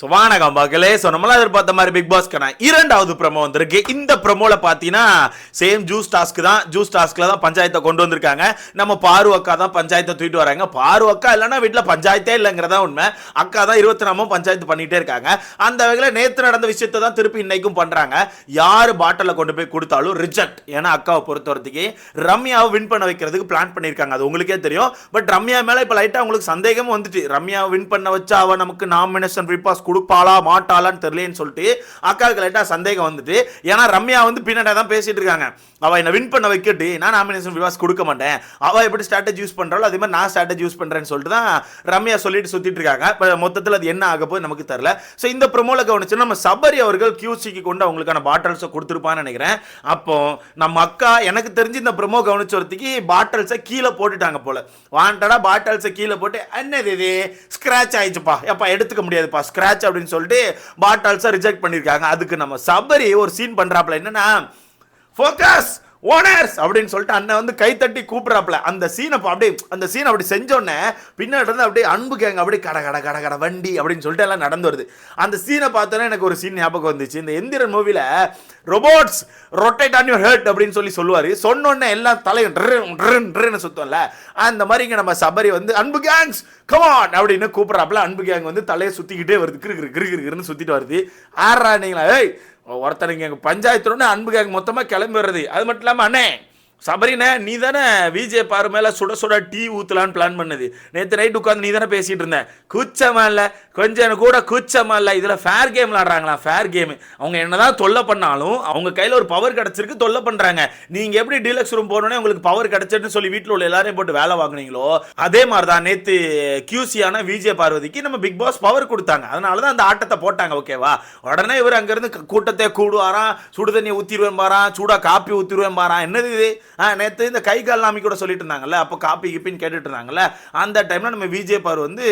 So வணக்கம் மக்களே so நம்மளா எதிர்பார்த்த மாதிரி பிக் பாஸ்க்கான இரண்டாவது ப்ரமோ வந்திருக்கு. இந்த ப்ரமோவில் பார்த்தீங்கன்னா சேம் ஜூஸ் டாஸ்க் தான். ஜூஸ் டாஸ்கில் தான் பஞ்சாயத்தை கொண்டு வந்திருக்காங்க. நம்ம பாரு அக்கா தான் பஞ்சாயத்தை தூக்கிட்டு வராங்க. பாரு அக்கா இல்லைன்னா வீட்டில் பஞ்சாயத்தே இல்லைங்கிறதா உண்மை. அக்கா தான் இருபத்தி நாமும் பஞ்சாயத்து பண்ணிகிட்டே இருக்காங்க. அந்த வகையில் நேற்று நடந்த விஷயத்தை தான் திருப்பி இன்னைக்கும் பண்ணுறாங்க யார் பாட்டிலில் கொண்டு போய் கொடுத்தாலும் ரிஜெக்ட் ஏன்னா அக்காவை பொறுத்த வரைக்கும் ரம்யாவை வின் பண்ண வைக்கிறதுக்கு பிளான் பண்ணியிருக்காங்க. அது உங்களுக்கே தெரியும். பட் ரம்யா மேலே இப்போ லைட்டாக உங்களுக்கு சந்தேகமும் வந்துட்டு. ரம்யாவை வின் பண்ண வச்சா அவள் நமக்கு நாமினேஷன் ரிப்பாஸ் பாஸ் கொடுப்பாளா மாட்டாளான்னு தெரியலேன்னு சொல்லிட்டு அக்காவுக்கு லைட்டாக சந்தேகம் வந்துட்டு. ஏன்னா ரம்யா வந்து பின்னாடி தான் பேசிட்டு இருக்காங்க. அவள் என்னை வின் பண்ண வைக்கட்டு நான் நாமினேஷன் விவாஸ் கொடுக்க மாட்டேன். அவள் எப்படி ஸ்ட்ராட்டஜி யூஸ் பண்ணுறாலோ அதே மாதிரி நான் ஸ்ட்ராட்டஜி யூஸ் பண்ணுறேன்னு சொல்லிட்டு தான் ரம்யா சொல்லிட்டு சுற்றிட்டு இருக்காங்க. இப்போ மொத்தத்தில் அது என்ன ஆக போது நமக்கு தெரில ஸோ இந்த ப்ரொமோவில் கவனிச்சு நம்ம சபரி அவர்கள் கியூசிக்கு கொண்டு அவங்களுக்கான பாட்டில்ஸை கொடுத்துருப்பான்னு நினைக்கிறேன். அப்போ நம்ம அக்கா எனக்கு தெரிஞ்சு இந்த ப்ரொமோ கவனிச்ச ஒருத்திக்கு பாட்டில்ஸை கீழே போட்டுட்டாங்க போல. வாண்டடா பாட்டில்ஸை கீழே போட்டு என்னது இது? ஸ்க்ராட்ச் ஆயிடுச்சுப்பா. எப்பா எடுத்துக்க முடியாதுப்பா. ஸ்க்ராட்ச் அப்படின்னு சொல்லிட்டு பாட்டில்ஸை ரிஜெக்ட் பண்ணியிருக்காங்க. அதுக்கு நம்ம சபரி ஒரு சீன் பண்றாப்புல. என்னன்னா ஃபோக்கஸ் ஓனர்ஸ் அப்படின்னு சொல்லிட்டு அண்ணன் வந்து கைத்தட்டி கூப்பிட்றாப்புல. அந்த சீனை அப்படியே அந்த சீன் அப்படி செஞ்சோடனே பின்னாடி இருந்து அப்படியே அன்பு கேங்க அப்படியே கட கட கட கட வண்டி அப்படின்னு சொல்லிட்டு எல்லாம் நடந்து வருது. அந்த சீனை பார்த்தோன்னே எனக்கு ஒரு சீன் ஞாபகம் வந்துச்சு. இந்த எந்திரன் மூவியில் robots rotate on your head அப்படின்னு சொல்லி சொல்லுவார். சொன்னோடனே எல்லாம் தலையும் ட்ரின் ட்ரின் ட்ரின்னு சுத்தம்ல. அந்த மாதிரி இங்கே நம்ம சபரி வந்து அன்பு கேங்ஸ் கமான் அப்படின்னு கூப்பிட்றாப்புல. அன்பு கேங் வந்து தலையை சுற்றிக்கிட்டே வருது. கிரு கிரு கிரு கிருன்னு சுற்றிட்டு வருது. ஆறா நீங்களா? ஏய் ஒருத்தனுங்க எங்கள் பஞ்சாயத்துடனே அன்பு கேங் மொத்தமாக கிளம்பி அது மட்டும் இல்லாமல் அண்ணே சபரினே நீ தானே விஜே பாரு மேலே சுட சுட டீ ஊற்றலான்னு பிளான் பண்ணது. நேற்று நைட் உட்காந்து நீ தானே பேசிகிட்டு இருந்தேன். குச்சமா இல்லை. கொஞ்சம் கூட குச்சமா இல்லை. இதில் ஃபேர் கேம் விளாடுறாங்களா ஃபேர் கேம் அவங்க என்னதான் தொல்லை பண்ணாலும் அவங்க கையில் ஒரு பவர் கிடச்சிருக்கு தொல்லை பண்ணுறாங்க நீங்கள் எப்படி டீலக்ஸ் ரூம் போனோடனே உங்களுக்கு பவர் கிடச்சிட்டுன்னு சொல்லி வீட்டில் உள்ள எல்லாரையும் போட்டு வேலை வாங்குனீங்களோ அதே மாதிரி தான் நேற்று கியூசியான விஜே பார்வதிக்கு நம்ம பிக் பாஸ் பவர் கொடுத்தாங்க. அதனால தான் அந்த ஆட்டத்தை போட்டாங்க ஓகேவா உடனே இவர் அங்கேருந்து கூட்டத்தை கூடுவாராம் சுடு தண்ணியை ஊற்றிடுவேன் பாரான் சூடாக காப்பி ஊற்றிடுவேன் பாரான் என்னது இது? நேற்று இந்த கை கால் நாமி கூட சொல்லிட்டு இருந்தாங்கல்ல அப்போ காப்பி கிப்பின்னு கேட்டுட்டு இருந்தாங்கல்ல அந்த டைமில் நம்ம விஜே பார் வந்து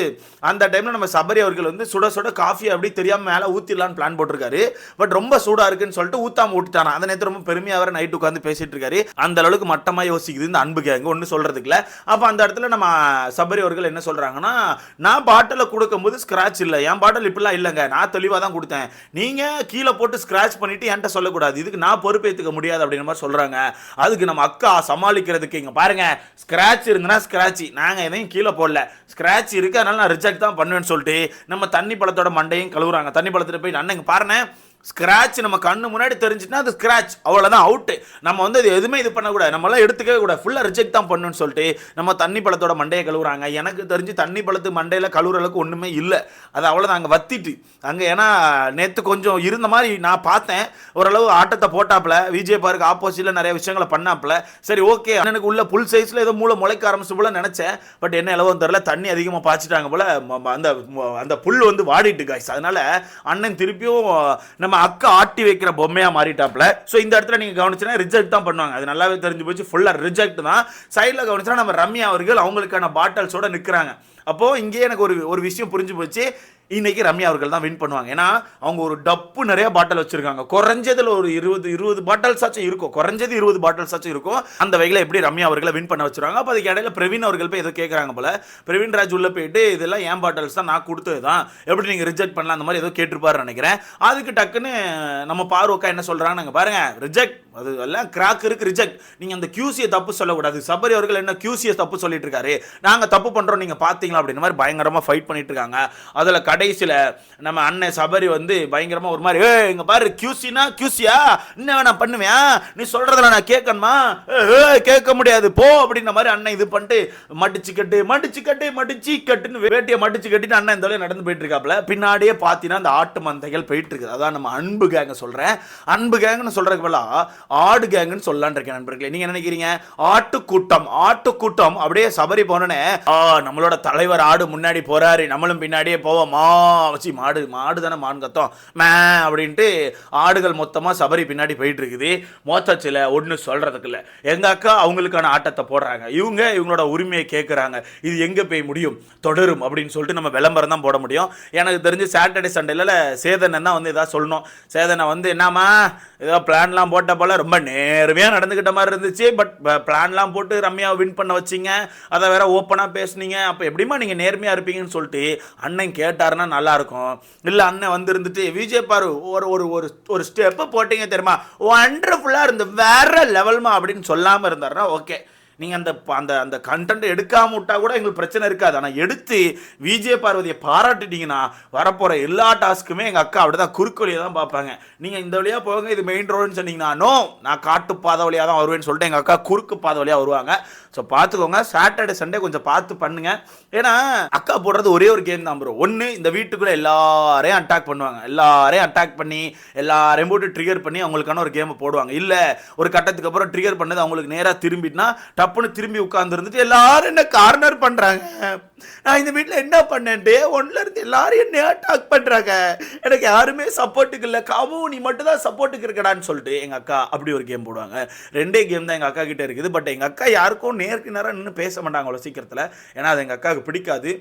அந்த டைமில் நம்ம சபரி அவர்கள் வந்து சுட சுட காஃபி அப்படி தெரியாமல் மேலே ஊற்றிடலான்னு பிளான் போட்டிருக்காரு. பட் ரொம்ப சூடாக இருக்குன்னு சொல்லிட்டு ஊத்தாம ஊட்டிட்டானா அந்த நேற்று ரொம்ப பெருமையாக வர நைட்டு உட்காந்து பேசிட்டு இருக்காரு அந்த அளவுக்கு மட்டமாக யோசிக்குது இந்த அன்பு கேங்க ஒன்றும் சொல்கிறதுக்குல அப்போ அந்த இடத்துல நம்ம சபரி அவர்கள் என்ன சொல்கிறாங்கன்னா நான் பாட்டில் கொடுக்கும்போது ஸ்க்ராட்ச் இல்லை. என் பாட்டில் இப்படிலாம் இல்லைங்க. நான் தெளிவாக தான் கொடுத்தேன். நீங்கள் கீழே போட்டு ஸ்க்ராட்ச் பண்ணிவிட்டு என்கிட்ட சொல்லக்கூடாது. இதுக்கு நான் பொறுப்பேற்றுக்க முடியாது அப்படின்ற மாதிரி சொல்கிறாங்க அதுக்கு நம்ம பக்கா சமாளிக்கிறதுக்கு இங்கே பாருங்க. ஸ்க்ராட்ச் இருந்ததுன்னா ஸ்க்ராட்ச் நாங்கள் எதையும் கீழே போடல. ஸ்க்ராட்ச் இருக்கு அதனால நான் ரிஜெக்ட் தான் பண்ணுவேன்னு சொல்லிட்டு நம்ம தண்ணி பழத்தோட மண்டையும் கழுவுறாங்க. தண்ணி பழத்தில் போய் அண்ணன் இங்கே பாருங்க ஸ்க்ராட்ச் நம்ம கண்ணு முன்னாடி தெரிஞ்சுட்டுனா அது ஸ்க்ராட்ச் அவ்வளோதான் அவுட்டு நம்ம வந்து இது எதுவுமே இது பண்ணக்கூடாது. நம்மளாம் எடுத்துக்கவே கூடாது. ஃபுல்லாக ரிஜெக்ட் தான் பண்ணணும்னு சொல்லிட்டு நம்ம தண்ணி பழத்தோட மண்டையை கழுவுறாங்க. எனக்கு தெரிஞ்சு தண்ணி பழத்து மண்டையில் கழுவுற அளவுக்கு ஒன்றுமே இல்லை. அது அவ்வளோதான் அங்கே வத்திட்டு. அங்கே ஏன்னா நேற்று கொஞ்சம் இருந்த மாதிரி நான் பார்த்தேன். ஓரளவு ஆட்டத்தை போட்டாப்புல. விஜய் பாருக்கு ஆப்போசிட்டில் நிறைய விஷயங்களை பண்ணாப்புல. சரி ஓகே அண்ணனுக்கு உள்ள புல் சைஸில் ஏதோ மூளை முளைக்க ஆரம்பிச்சு போல நினச்சேன். பட் என்ன எலவும் தெரில தண்ணி அதிகமாக பாய்ச்சிட்டாங்க போல. ம- அந்த அந்த புல் வந்து வாடிட்டு காய்ஸ் அதனால அண்ணன் திருப்பியும் நம்ம அக்கா ஆட்டி வைக்கிற பொம்மையாக மாறிட்டாப்ல. ஸோ இந்த இடத்துல நீங்கள் கவனிச்சுன்னா ரிஜெக்ட் தான் பண்ணுவாங்க. அது நல்லாவே தெரிஞ்சு போச்சு. ஃபுல்லாக ரிஜெக்ட் தான். சைடில் கவனிச்சுன்னா நம்ம ரம்யா அவர்கள் அவங்களுக்கான பாட்டில்ஸோட நிற்கிறாங்க அப்போது இங்கேயே எனக்கு ஒரு ஒரு விஷயம் புரிஞ்சு போச்சு. இன்றைக்கி ரம்யா அவர்கள் தான் வின் பண்ணுவாங்க. ஏன்னா அவங்க ஒரு டப்பு நிறைய பாட்டில் வச்சுருக்காங்க. குறைஞ்சதில் ஒரு இருபது இருபது பாட்டில்ஸாச்சும் இருக்கும். குறைஞ்சது இருபது பாட்டில்ஸாச்சும் இருக்கும். அந்த வகையில் எப்படி ரம்யா அவர்களை வின் பண்ண வச்சுருவாங்க அப்போ அதுக்கு இடையில பிரவீன் அவர்கள் போய் ஏதோ கேட்குறாங்க போல. பிரவீன் ராஜ் உள்ளே போயிட்டு இதெல்லாம் ஏன் பாட்டில்ஸ் தான்? நான் கொடுத்தது தான். எப்படி நீங்கள் ரிஜெக்ட் பண்ணலாம்? அந்த மாதிரி ஏதோ கேட்டிருப்பாருன்னு நினைக்கிறேன். அதுக்கு டக்குன்னு நம்ம பார்வக்கா என்ன சொல்கிறாங்க நாங்கள் பாருங்கள் ரிஜெக்ட் அது எல்லாம் கிராக் இருக்கு ரிஜெக்ட் நீங்க அந்த கியூசியை தப்பு சொல்லக்கூடாது. சபரி அவர்கள் என்ன கியூசியை தப்பு சொல்லிட்டு இருக்காரு நாங்க தப்பு பண்றோம் நீங்க பாத்தீங்களா அப்படின்ற மாதிரி பயங்கரமா ஃபைட் பண்ணிட்டு இருக்காங்க அதுல கடைசியில நம்ம அண்ணன் சபரி வந்து பயங்கரமா ஒரு மாதிரி ஏ இங்க பாரு கியூசினா கியூசியா என்ன வேணா பண்ணுவேன் நீ சொல்றதுல நான் கேட்கணுமா? ஏய், கேட்க முடியாது. போ அப்படின்ற மாதிரி அண்ணன் இது பண்ணிட்டு மடிச்சு கட்டு மடிச்சு கட்டு மடிச்சு கட்டுன்னு வேட்டியை மடிச்சு கட்டிட்டு அண்ணன் இந்த நடந்து போயிட்டு இருக்காப்ல பின்னாடியே பார்த்தீங்கன்னா அந்த ஆட்டு மந்தைகள் போயிட்டு இருக்குது அதான் நம்ம அன்பு கேங்க சொல்றேன். அன்பு கேங்கன்னு சொல்றதுக்கு பதிலா ஆடு கேங்குன்னு சொல்லலான் இருக்கேன் நண்பர்களே. நீங்க நினைக்கிறீங்க? ஆட்டு கூட்டம் ஆட்டு கூட்டம் அப்படியே சபரி போனோடனே ஆ நம்மளோட தலைவர் ஆடு முன்னாடி போறாரு நம்மளும் பின்னாடியே போவோம். மா வச்சு மாடு மாடு தானே மான் கத்தம். மே அப்படின்ட்டு ஆடுகள் மொத்தமா சபரி பின்னாடி போயிட்டு இருக்குது மோத்தச்சில ஒன்று சொல்றதுக்கு இல்லை எங்க அக்கா அவங்களுக்கான ஆட்டத்தை போடுறாங்க. இவங்க இவங்களோட உரிமையை கேட்குறாங்க இது எங்க போய் முடியும்? தொடரும் அப்படின்னு சொல்லிட்டு நம்ம விளம்பரம் தான் போட முடியும். எனக்கு தெரிஞ்சு சாட்டர்டே சண்டேல சேதனை தான் வந்து ஏதாவது சொல்லணும். சேதனை வந்து என்னம்மா ஏதோ பிளான்லாம் போட்ட போல ரொம்ப நேர்மையாக நடந்துக்கிட்ட மாதிரி இருந்துச்சு. பட் பிளான்லாம் போட்டு ரம்யா வின் பண்ண வச்சிங்க. அதை வேற ஓப்பனாக பேசுனீங்க. அப்போ எப்படிமா நீங்கள் நேர்மையாக இருப்பீங்கன்னு சொல்லிட்டு அண்ணன் கேட்டாருன்னா நல்லாயிருக்கும். இல்லை அண்ணன் வந்து இருந்துட்டு விஜய் பாரு ஒரு ஒரு ஒரு ஒரு ஸ்டெப்பு போட்டீங்க தெரியுமா? ஒண்டர்ஃபுல்லாக இருந்து வேற லெவல்மா அப்படின்னு சொல்லாமல் இருந்தாருன்னா ஓகே நீங்கள் அந்த அந்த அந்த கண்டென்ட் எடுக்காம விட்டா கூட எங்களுக்கு பிரச்சனை இருக்காது. ஆனால் எடுத்து விஜய பார்வதியை பாராட்டிட்டீங்கன்னா வரப்போகிற எல்லா டாஸ்க்குமே எங்கள் அக்கா அப்படி தான் குறுக்கு வழியாக தான் பார்ப்பாங்க. நீங்கள் இந்த வழியாக போங்க இது மெயின் ரோடுன்னு சொன்னீங்கன்னா நோ நான் காட்டு பாதை வழியாக தான் வருவேன்னு சொல்லிட்டு எங்கள் அக்கா குறுக்கு பாதை வழியாக வருவாங்க. ஸோ பார்த்துக்கோங்க. சாட்டர்டே சண்டே கொஞ்சம் பார்த்து பண்ணுங்க. ஏன்னா அக்கா போடுறது ஒரே ஒரு கேம் தான் ப்ரோ ஒன்று இந்த வீட்டுக்குள்ளே எல்லாரையும் அட்டாக் பண்ணுவாங்க. எல்லாரையும் அட்டாக் பண்ணி எல்லாரையும் போட்டு ட்ரிகர் பண்ணி அவங்களுக்கான ஒரு கேமை போடுவாங்க. இல்லை ஒரு கட்டத்துக்கு அப்புறம் ட்ரிகர் பண்ணது அவங்களுக்கு நேராக திரும்பிட்டுனா டப்புன்னு திரும்பி உட்காந்துருந்துட்டு எல்லாரும் என்ன கார்னர் பண்ணுறாங்க நான் இந்த வீட்டில் என்ன பண்ணேன்ட்டு ஒன்றுல இருந்து எல்லாரும் என்ன அட்டாக் பண்ணுறாங்க எனக்கு யாருமே சப்போர்ட்டுக்கு இல்லை. காமு நீ மட்டும் தான் சப்போர்ட்டுக்கு இருக்கடான்னு சொல்லிட்டு எங்கள் அக்கா அப்படி ஒரு கேம் போடுவாங்க. ரெண்டே கேம் தான் எங்கள் அக்கா கிட்டே இருக்குது. பட் எங்கள் அக்கா யாருக்கும் நேருக்கு நேரம் நின்று பேச மாட்டாங்க அவ்வளோ சீக்கிரத்தில். ஏன்னா அது எங்கள் அக்காவுக்கு பிடிக்காது.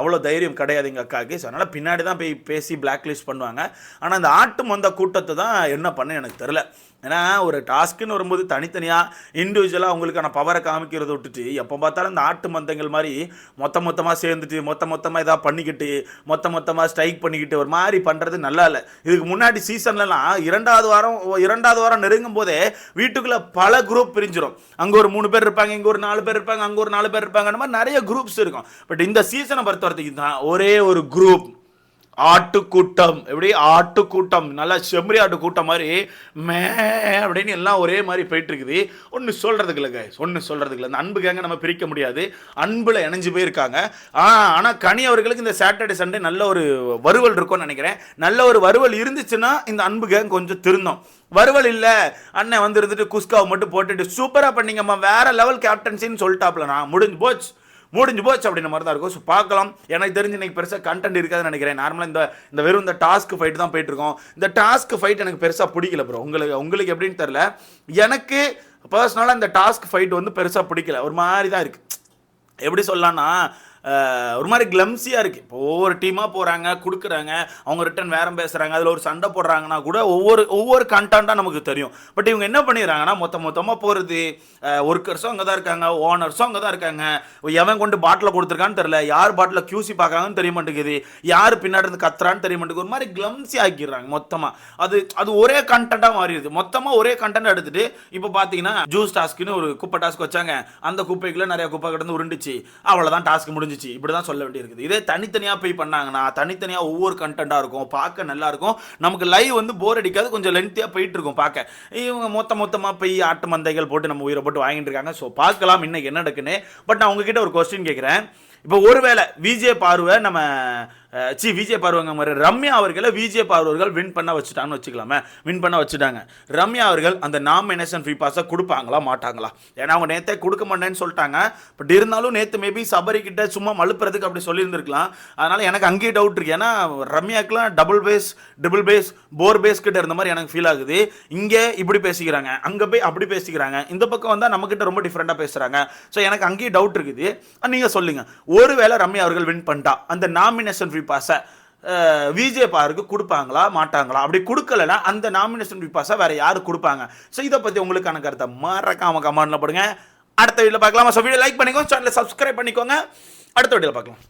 அவ்வளோ தைரியம் கிடையாது எங்கள் அக்காவுக்கு. ஸோ அதனால் பின்னாடி தான் போய் பேசி பிளாக் லிஸ்ட் பண்ணுவாங்க. ஆனால் அந்த ஆட்டும் வந்த கூட்டத்தை தான் என்ன பண்ண எனக்கு தெரில ஏன்னா ஒரு டாஸ்க்குன்னு வரும்போது தனித்தனியாக இண்டிவிஜுவலாக அவங்களுக்கான பவரை காமிக்கிறத விட்டுட்டு எப்போ பார்த்தாலும் இந்த ஆட்டு மந்தங்கள் மாதிரி மொத்த மொத்தமாக சேர்ந்துட்டு மொத்த மொத்தமாக இதாக பண்ணிக்கிட்டு மொத்த மொத்தமாக ஸ்ட்ரைக் பண்ணிக்கிட்டு ஒரு மாதிரி பண்ணுறது நல்லா இல்லை. இதுக்கு முன்னாடி சீசன்லலாம் இரண்டாவது வாரம் இரண்டாவது வாரம் நெருங்கும் போதே வீட்டுக்குள்ளே பல குரூப் பிரிஞ்சிடும் அங்கே ஒரு மூணு பேர் இருப்பாங்க இங்கே ஒரு நாலு பேர் இருப்பாங்க அங்கே ஒரு நாலு பேர் இருப்பாங்க அந்த மாதிரி நிறைய குரூப்ஸ் இருக்கும். பட் இந்த சீசனை பொறுத்த வரைக்கும் தான் ஒரே ஒரு குரூப் ஆட்டுக்கூட்டம். எப்படி? ஆட்டுக்கூட்டம். நல்லா செம்மறி ஆட்டு கூட்டம் மாதிரி மே அப்படின்னு எல்லாம் ஒரே மாதிரி போயிட்டு இருக்குது ஒன்று சொல்கிறதுக்கு இல்லை கைஸ் ஒன்று சொல்கிறதுக்கு இல்லை. இந்த அன்பு கேங்க நம்ம பிரிக்க முடியாது. அன்பில் இணைஞ்சு போயிருக்காங்க. ஆனால் கனி அவர்களுக்கு இந்த சாட்டர்டே சண்டே நல்ல ஒரு வறுவல் இருக்கும்னு நினைக்கிறேன். நல்ல ஒரு வறுவல் இருந்துச்சுன்னா இந்த அன்பு கேங் கொஞ்சம் திருந்தோம். வறுவல் இல்லை. அண்ணன் வந்து இருந்துட்டு குஸ்காவை மட்டும் போட்டுட்டு சூப்பராக பண்ணீங்கம்மா. வேற லெவல் கேப்டன்சின்னு சொல்லிட்டாப்ல. நான் முடிஞ்சு போச்சு. முடிஞ்சு போச்சு அப்படின்ற மாதிரி தான் இருக்கும். ஸோ பார்க்கலாம். எனக்கு தெரிஞ்சு இன்னைக்கு பெருசாக கண்டென்ட் இருக்காதுன்னு நினைக்கிறேன். நார்மலாக இந்த இந்த வெறும் இந்த டாஸ்க் ஃபைட் தான் போயிட்டு இருக்கோம். இந்த டாஸ்க் ஃபைட் எனக்கு பெருசாக பிடிக்கல ப்ரோ உங்களுக்கு உங்களுக்கு எப்படின்னு தெரில எனக்கு பர்சனலாக இந்த டாஸ்க் ஃபைட் வந்து பெருசாக பிடிக்கல. ஒரு மாதிரி தான் இருக்குது எப்படி சொல்லலாம்னா ஒரு மாதிரி கிளம்ஸியாக இருக்குது இப்போ ஒவ்வொரு டீமாக போகிறாங்க கொடுக்குறாங்க அவங்க ரிட்டன் வேறம் பேசுகிறாங்க அதில் ஒரு சண்டை போடுறாங்கன்னா கூட ஒவ்வொரு ஒவ்வொரு கண்டாக நமக்கு தெரியும். பட் இவங்க என்ன பண்ணிடுறாங்கன்னா மொத்த மொத்தமாக போகிறது ஒர்க்கர்ஸும் அங்கே தான் இருக்காங்க ஓனர்ஸும் அங்கே தான் இருக்காங்க. எவன் கொண்டு பாட்டில் கொடுத்துருக்கான்னு தெரில யார் பாட்டில் கியூசி பார்க்குறாங்கன்னு தெரிய மாட்டேங்குது. யார் பின்னாடி இருந்து கத்துறான்னு தெரிய மாட்டேங்குது. ஒரு மாதிரி கிளம்ஸி ஆக்கிடுறாங்க மொத்தமாக அது அது ஒரே கண்டாக மாறிடுது. மொத்தமாக ஒரே கண்டென்ட் எடுத்துட்டு இப்போ பார்த்தீங்கன்னா ஜூஸ் டாஸ்க்குன்னு ஒரு குப்பை டாஸ்க் வச்சாங்க. அந்த குப்பைக்குள்ளே நிறைய குப்பை கிடந்து உருண்டுச்சு. அவ்வளோதான் டாஸ்க் முடிஞ்சு முடிஞ்சிச்சு இப்படி தான் சொல்ல வேண்டியிருக்குது. இதே தனித்தனியாக போய் பண்ணாங்கன்னா தனித்தனியாக ஒவ்வொரு கண்டென்ட்டாக இருக்கும். பார்க்க நல்லா இருக்கும். நமக்கு லைவ் வந்து போர் அடிக்காது. கொஞ்சம் லென்த்தியாக போயிட்டு இருக்கும் பார்க்க. இவங்க மொத்த மொத்தமாக போய் ஆட்டு மந்தைகள் போட்டு நம்ம உயிரை போட்டு வாங்கிட்டு இருக்காங்க. ஸோ பார்க்கலாம் இன்னைக்கு என்ன நடக்குன்னு. பட் நான் உங்ககிட்ட ஒரு கொஸ்டின் கேட்குறேன். இப்போ ஒருவேளை விஜய் பார்வை நம்ம சி விஜய் பார்வங்க மாதிரி. ரம்யா அவர்களை விஜய் பார்வர்கள் வின் பண்ண வச்சுட்டாங்கன்னு வச்சுக்கலாமே. வின் பண்ண வச்சுட்டாங்க. ரம்யா அவர்கள் அந்த நாமினேஷன் ஃப்ரீ பாஸை கொடுப்பாங்களா மாட்டாங்களா? ஏன்னா அவங்க நேற்றே கொடுக்க மாட்டேன்னு சொல்லிட்டாங்க. பட் இருந்தாலும் நேற்று மேபி சபரி கிட்ட சும்மா மழுப்புறதுக்கு அப்படி சொல்லியிருந்திருக்கலாம். அதனால் எனக்கு அங்கேயே டவுட் இருக்கு. ஏன்னா ரம்யாக்கெலாம் double face triple face four face கிட்ட இருந்த மாதிரி எனக்கு ஃபீல் ஆகுது. இங்கே இப்படி பேசிக்கிறாங்க. அங்கே போய் அப்படி பேசிக்கிறாங்க. இந்த பக்கம் வந்தால் நம்மக்கிட்ட ரொம்ப டிஃப்ரெண்ட்டாக பேசுகிறாங்க ஸோ எனக்கு அங்கேயே டவுட் இருக்குது. நீங்கள் சொல்லுங்கள் ஒருவேளை ரம்யா அவர்கள் வின் பண்ணிட்டா அந்த நாமினேஷன் ஃப்ரீ பாஸை விஜே பாருக்கு கொடுப்பாங்களா மாட்டாங்களா? அப்படி கொடுக்கலனா அந்த நாமினேஷன் ஃப்ரீ பாஸை வேற யாரு கொடுப்பாங்க? ஸோ இதை பற்றி உங்களுக்கான கருத்தை மறக்காம கமெண்ட்ல போடுங்க. அடுத்த வீடியோவில் பார்க்கலாம். ஸோ வீடியோ லைக் பண்ணிக்கோங்க சேனலை சப்ஸ்கிரைப் பண்ணிக்கோங்க. அடுத்த வீடியோவில் பார்க்கலாம்.